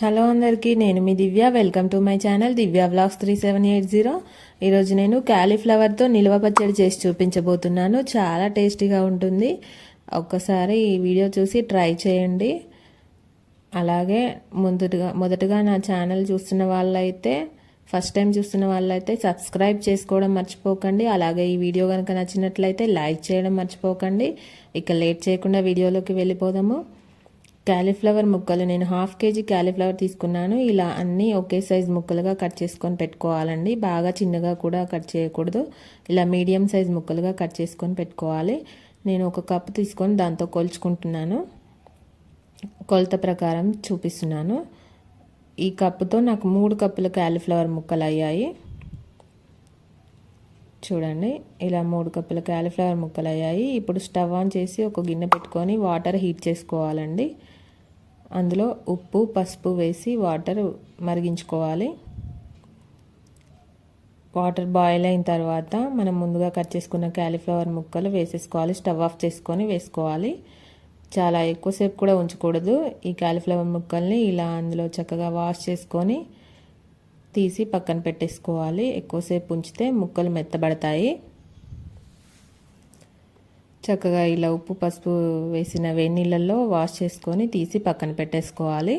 Hello అందరికీ నేను మీ Divya. Welcome to my channel Divya vlogs three seven eight zero. ఈరోజు నేను క్యాలీఫ్లవర్తో నిల్వ పచ్చడి చేసి చూపించబోతున్నాను. చాలా టేస్టీగా ఉంటుంది. ఒక్కసారి ఈ వీడియో చూసి ట్రై చేయండి. అలాగే ముందుగా మొదటగా నా ఛానల్ చూస్తున్న వాళ్ళైతే ఫస్ట్ టైం చూస్తున్న వాళ్ళైతే సబ్స్క్రైబ్ చేసుకోవడం మర్చిపోకండి. అలాగే ఈ వీడియో కనుక నచ్చినట్లయితే లైక్ చేయడం మర్చిపోకండి. ఇక లేట్ చేయకుండా వీడియోలోకి వెళ్ళిపోదాము. క్యాలీఫ్లవర్ ముక్కలు. నేను హాఫ్ కేజీ క్యాలీఫ్లవర్ తీసుకున్నాను. ఇలా అన్నీ ఒకే సైజ్ ముక్కలుగా కట్ చేసుకొని పెట్టుకోవాలండి. బాగా చిన్నగా కూడా కట్ చేయకూడదు. ఇలా మీడియం సైజ్ ముక్కలుగా కట్ చేసుకొని పెట్టుకోవాలి. నేను ఒక కప్పు తీసుకొని దాంతో కొలుచుకుంటున్నాను. కొలత ప్రకారం చూపిస్తున్నాను. ఈ కప్పుతో నాకు మూడు కప్పుల క్యాలీఫ్లవర్ ముక్కలు అయ్యాయి చూడండి. ఇలా మూడు కప్పుల క్యాలీఫ్లవర్ ముక్కలు అయ్యాయి ఇప్పుడు స్టవ్ ఆన్ చేసి ఒక గిన్నె పెట్టుకొని వాటర్ హీట్ చేసుకోవాలండి. అందులో ఉప్పు పసుపు వేసి వాటర్ మరిగించుకోవాలి. వాటర్ బాయిల్ అయిన తర్వాత మనం ముందుగా కట్ చేసుకున్న క్యాలీఫ్లవర్ ముక్కలు వేసేసుకోవాలి. స్టవ్ ఆఫ్ చేసుకొని వేసుకోవాలి. చాలా ఎక్కువసేపు కూడా ఉంచకూడదు. ఈ క్యాలీఫ్లవర్ ముక్కల్ని ఇలా అందులో చక్కగా వాష్ చేసుకొని తీసి పక్కన పెట్టేసుకోవాలి. ఎక్కువసేపు ఉంచితే ముక్కలు మెత్తబడతాయి. చక్కగా ఇలా ఉప్పు పసుపు వేసిన వేడి వాష్ చేసుకొని తీసి పక్కన పెట్టేసుకోవాలి.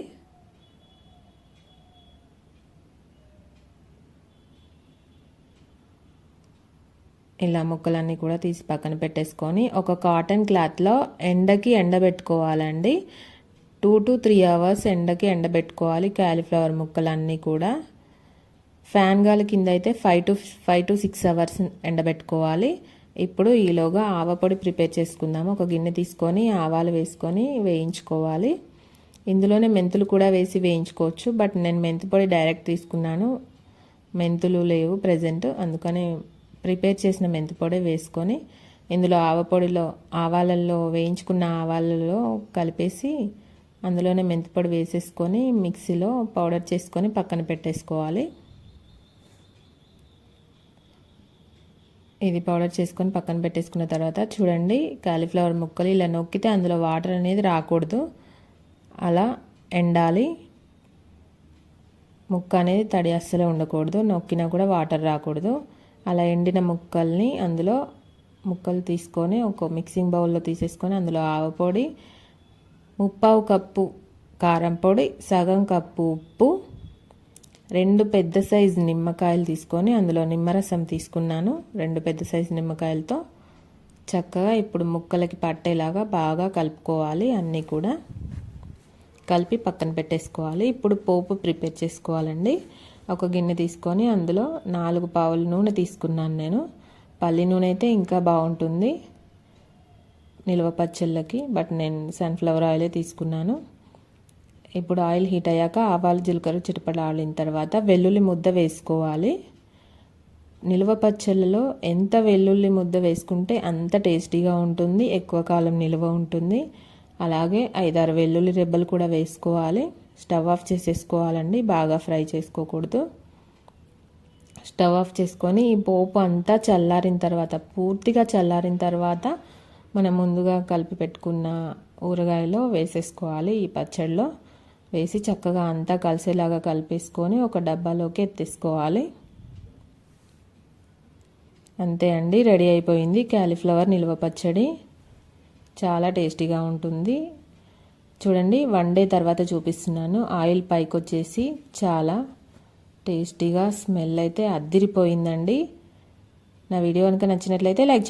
ఇలా ముక్కలన్నీ కూడా తీసి పక్కన పెట్టేసుకొని ఒక కాటన్ క్లాత్లో ఎండకి ఎండబెట్టుకోవాలండి. టూ టు త్రీ అవర్స్ ఎండకి ఎండబెట్టుకోవాలి క్యాలీఫ్లవర్ ముక్కలన్నీ కూడా. ఫ్యాన్ గాలి కింద అయితే five to five to six hours ఎండబెట్టుకోవాలి. ఇప్పుడు ఈలోగా ఆవపొడి ప్రిపేర్ చేసుకుందాము. ఒక గిన్నె తీసుకొని ఆవాలు వేసుకొని వేయించుకోవాలి. ఇందులోనే మెంతులు కూడా వేసి వేయించుకోవచ్చు. బట్ నేను మెంతి పొడి డైరెక్ట్ తీసుకున్నాను. మెంతులు లేవు ప్రజెంట్. అందుకని ప్రిపేర్ చేసిన మెంతి పొడి వేసుకొని ఇందులో ఆవపొడిలో ఆవాలల్లో వేయించుకున్న ఆవాలలో కలిపేసి అందులోనే మెంతిపొడి వేసేసుకొని మిక్సీలో పౌడర్ చేసుకొని పక్కన పెట్టేసుకోవాలి. ఇది పౌడర్ చేసుకొని పక్కన పెట్టేసుకున్న తర్వాత చూడండి కాలీఫ్లవర్ ముక్కలు ఇలా నొక్కితే అందులో వాటర్ అనేది రాకూడదు. అలా ఎండాలి. ముక్క అనేది తడి అస్సలే ఉండకూడదు. నొక్కినా కూడా వాటర్ రాకూడదు. అలా ఎండిన ముక్కల్ని అందులో ముక్కలు తీసుకొని ఒక మిక్సింగ్ బౌల్లో తీసేసుకొని అందులో ఆవపొడి ముప్పావు కప్పు కారం పొడి సగం కప్పు ఉప్పు రెండు పెద్ద సైజు నిమ్మకాయలు తీసుకొని అందులో నిమ్మరసం తీసుకున్నాను. రెండు పెద్ద సైజు నిమ్మకాయలతో చక్కగా ఇప్పుడు ముక్కలకి పట్టేలాగా బాగా కలుపుకోవాలి అన్నీ కూడా. కలిపి పక్కన పెట్టేసుకోవాలి. ఇప్పుడు పోపు ప్రిపేర్ చేసుకోవాలండి. ఒక గిన్నె తీసుకొని అందులో నాలుగు పావుల నూనె తీసుకున్నాను నేను. పల్లి నూనె అయితే ఇంకా బాగుంటుంది. నిల్వ పచ్చళ్ళకి బట్ నేను సన్ఫ్లవర్ ఆయిలే తీసుకున్నాను. ఇప్పుడు ఆయిల్ హీట్ అయ్యాక ఆవాలు జీలకర్ర చిటపడాలిన తర్వాత వెల్లుల్లి ముద్ద వేసుకోవాలి. నిల్వ పచ్చళ్ళలో ఎంత వెల్లుల్లి ముద్ద వేసుకుంటే అంత టేస్టీగా ఉంటుంది ఎక్కువ కాలం నిల్వ ఉంటుంది. అలాగే ఐదారు వెల్లుల్లి రెబ్బలు కూడా వేసుకోవాలి. స్టవ్ ఆఫ్ చేసేసుకోవాలండి బాగా ఫ్రై చేసుకోకూడదు. స్టవ్ ఆఫ్ చేసుకొని ఈ పోపు అంతా చల్లారిన తర్వాత పూర్తిగా చల్లారిన తర్వాత మనం ముందుగా కలిపి పెట్టుకున్న ఊరగాయలో వేసేసుకోవాలి ఈ పచ్చడిలో వేసి చక్కగా అంతా కలిసేలాగా కలిపేసుకొని ఒక డబ్బాలోకి ఎత్తేసుకోవాలి. అంతే అండి రెడీ అయిపోయింది. క్యాలీఫ్లవర్ నిల్వ పచ్చడి. చాలా టేస్టీగా ఉంటుంది. చూడండి వన్ డే తర్వాత చూపిస్తున్నాను. ఆయిల్ పైకి వచ్చేసి చాలా టేస్టీగా స్మెల్ అయితే అద్దిరిపోయిందండి. నా వీడియో కనుక నచ్చినట్లయితే లైక్